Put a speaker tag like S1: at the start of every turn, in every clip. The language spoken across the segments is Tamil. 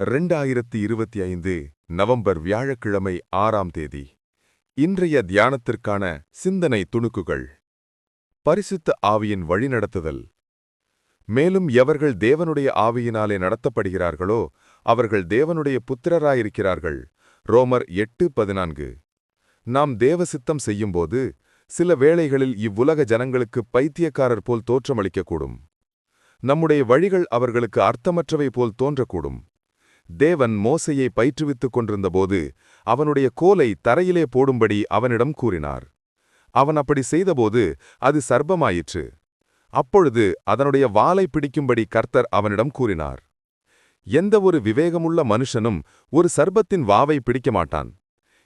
S1: ரெண்டாயிரத்தி இருபத்தி ஐந்து நவம்பர் வியாழக்கிழமை ஆறாம் தேதி. இன்றைய தியானத்திற்கான சிந்தனை துணுக்குகள். பரிசுத்த ஆவியின் வழிநடத்துதல். மேலும் எவர்கள் தேவனுடைய ஆவியினாலே நடத்தப்படுகிறார்களோ அவர்கள் தேவனுடைய புத்திரராயிருக்கிறார்கள். ரோமர் எட்டு பதினான்கு. நாம் தேவசித்தம் செய்யும்போது சில வேளைகளில் இவ்வுலக ஜனங்களுக்கு பைத்தியக்காரர் போல் தோற்றமளிக்கக்கூடும். நம்முடைய வழிகள் அவர்களுக்கு அர்த்தமற்றவை போல் தோன்றக்கூடும். தேவன் மோசையை பயிற்றுவித்துக் கொண்டிருந்தபோது அவனுடைய கோலை தரையிலே போடும்படி அவனிடம் கூறினார். அவன் அப்படி செய்தபோது அது சர்ப்பமாயிற்று. அப்பொழுது அதனுடைய வாலை பிடிக்கும்படி கர்த்தர் அவனிடம் கூறினார். எந்த ஒரு விவேகமுள்ள மனுஷனும் ஒரு சர்பத்தின் வாவை பிடிக்க மாட்டான்.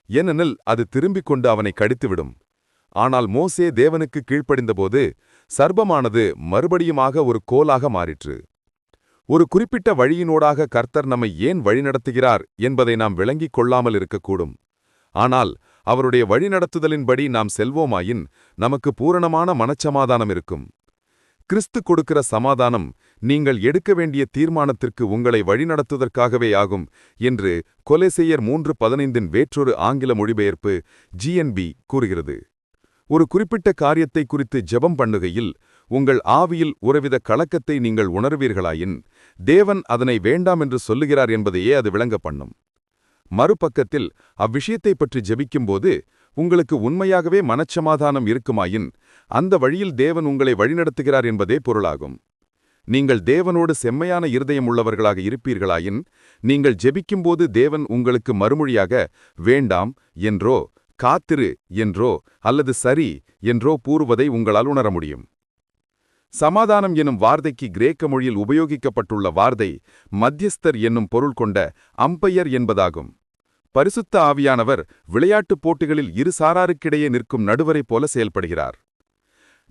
S1: ஏனெனில் அது திரும்பிக் கொண்டு அவனை கடித்துவிடும். ஆனால் மோசே தேவனுக்கு கீழ்ப்படிந்தபோது சர்பமானது மறுபடியுமாக ஒரு கோலாக மாறிற்று. ஒரு குறிப்பிட்ட வழியினோடாக கர்த்தர் நம்மை ஏன் வழிநடத்துகிறார் என்பதை நாம் விளங்கிக் கொள்ளாமல் இருக்கக்கூடும். ஆனால் அவருடைய வழிநடத்துதலின்படி நாம் செல்வோமாயின் நமக்கு பூரணமான மனச்சமாதானம் இருக்கும். கிறிஸ்து கொடுக்கிற சமாதானம் நீங்கள் எடுக்க வேண்டிய தீர்மானத்திற்கு உங்களை வழிநடத்துவதற்காகவே ஆகும் என்று கொலைசெய்யர் மூன்று பதினைந்தின் வேற்றொரு ஆங்கில மொழிபெயர்ப்பு ஜிஎன்பி கூறுகிறது. ஒரு குறிப்பிட்ட காரியத்தை குறித்து ஜெபம் பண்ணுகையில் உங்கள் ஆவியில் ஒருவித கலக்கத்தை நீங்கள் உணர்வீர்களாயின் தேவன் அதனை வேண்டாம் என்று சொல்லுகிறார் என்பதையே அது விளங்க பண்ணும். மறுபக்கத்தில் அவ்விஷயத்தை பற்றி ஜெபிக்கும்போது உங்களுக்கு உண்மையாகவே மனச்சமாதானம் இருக்குமாயின் அந்த வழியில் தேவன் உங்களை வழிநடத்துகிறார் என்பதே பொருளாகும். நீங்கள் தேவனோடு செம்மையான இருதயம் உள்ளவர்களாக இருப்பீர்களாயின் நீங்கள் ஜெபிக்கும்போது தேவன் உங்களுக்கு மறுமொழியாக வேண்டாம் என்றோ காத்திரு என்றோ அல்லது சரி என்றோ கூறுவதை உங்களால் உணர முடியும். சமாதானம் எனும் வார்த்தைக்கு கிரேக்க மொழியில் உபயோகிக்கப்பட்டுள்ள வார்த்தை மத்தியஸ்தர் என்னும் பொருள் கொண்ட அம்பையர் என்பதாகும். பரிசுத்த ஆவியானவர் விளையாட்டுப் போட்டிகளில் இரு சாராருக்கிடையே நிற்கும் நடுவரை போல செயல்படுகிறார்.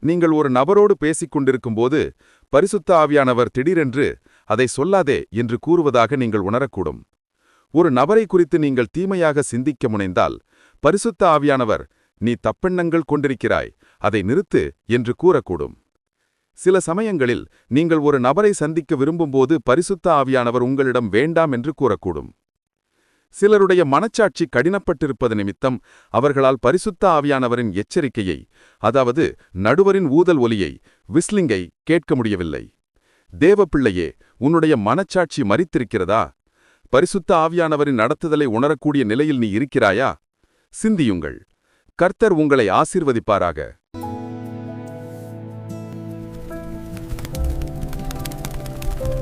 S1: நீங்கள் ஒரு நபரோடு பேசிக் கொண்டிருக்கும்போது பரிசுத்த ஆவியானவர் திடீரென்று அதை சொல்லாதே என்று கூறுவதாக நீங்கள் உணரக்கூடும். ஒரு நபரை குறித்து நீங்கள் தீமையாக சிந்திக்க முனைந்தால் பரிசுத்த ஆவியானவர் நீ தப்பெண்ணங்கள் கொண்டிருக்கிறாய் அதை நிறுத்து என்று கூறக்கூடும். சில சமயங்களில் நீங்கள் ஒரு நபரை சந்திக்க விரும்பும்போது பரிசுத்த ஆவியானவர் உங்களிடம் வேண்டாம் என்று கூறக்கூடும். சிலருடைய மனச்சாட்சி கடினப்பட்டிருப்பது நிமித்தம் அவர்களால் பரிசுத்த ஆவியானவரின் எச்சரிக்கையை அதாவது நடுவரின் ஊதல் ஒலியை விஸ்லிங்கை கேட்க முடியவில்லை. தேவப்பிள்ளையே உன்னுடைய மனச்சாட்சி மறித்திருக்கிறதா பரிசுத்த ஆவியானவரின் நடத்துதலை உணரக்கூடிய நிலையில் நீ இருக்கிறாயா? சிந்தியுங்கள். கர்த்தர் உங்களை ஆசிர்வதிப்பாராக.